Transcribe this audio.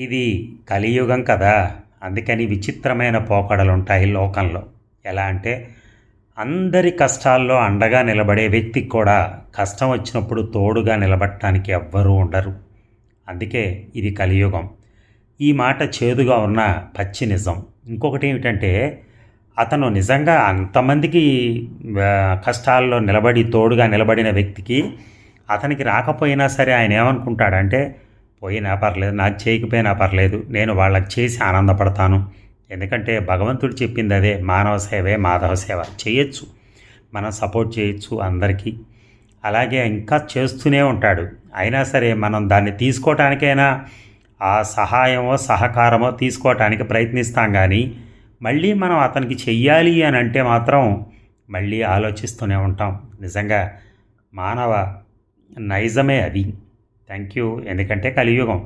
ఇది కలియుగం కదా. అందుకని విచిత్రమైన పోకడలు ఉంటాయి లోకంలో. ఎలా అంటే అందరి కష్టాల్లో అండగా నిలబడే వ్యక్తికి కూడా కష్టం వచ్చినప్పుడు తోడుగా నిలబడటానికి ఎవ్వరూ ఉండరు. అందుకే ఇది కలియుగం. ఈ మాట చేదుగా ఉన్న పచ్చి నిజం. ఇంకొకటి ఏమిటంటే అతను నిజంగా అంతమందికి కష్టాల్లో నిలబడి తోడుగా నిలబడిన వ్యక్తికి అతనికి రాకపోయినా సరే ఆయన ఏమనుకుంటాడంటే పోయినా పర్లేదు నాకు చేయకపోయినా పర్లేదు నేను వాళ్ళకి చేసి ఆనందపడతాను. ఎందుకంటే భగవంతుడు చెప్పింది అదే మానవ సేవే మాధవ సేవ. చేయొచ్చు మనం సపోర్ట్ చేయొచ్చు అందరికీ. అలాగే ఇంకా చేస్తూనే ఉంటాడు. అయినా సరే మనం దాన్ని తీసుకోవటానికైనా ఆ సహాయమో సహకారమో తీసుకోవటానికి ప్రయత్నిస్తాం కానీ మళ్ళీ మనం అతనికి చెయ్యాలి అని అంటే మాత్రం మళ్ళీ ఆలోచిస్తూనే ఉంటాం. నిజంగా మానవ నైజమే అది. Thank you. ఎందుకంటే కలియుగం.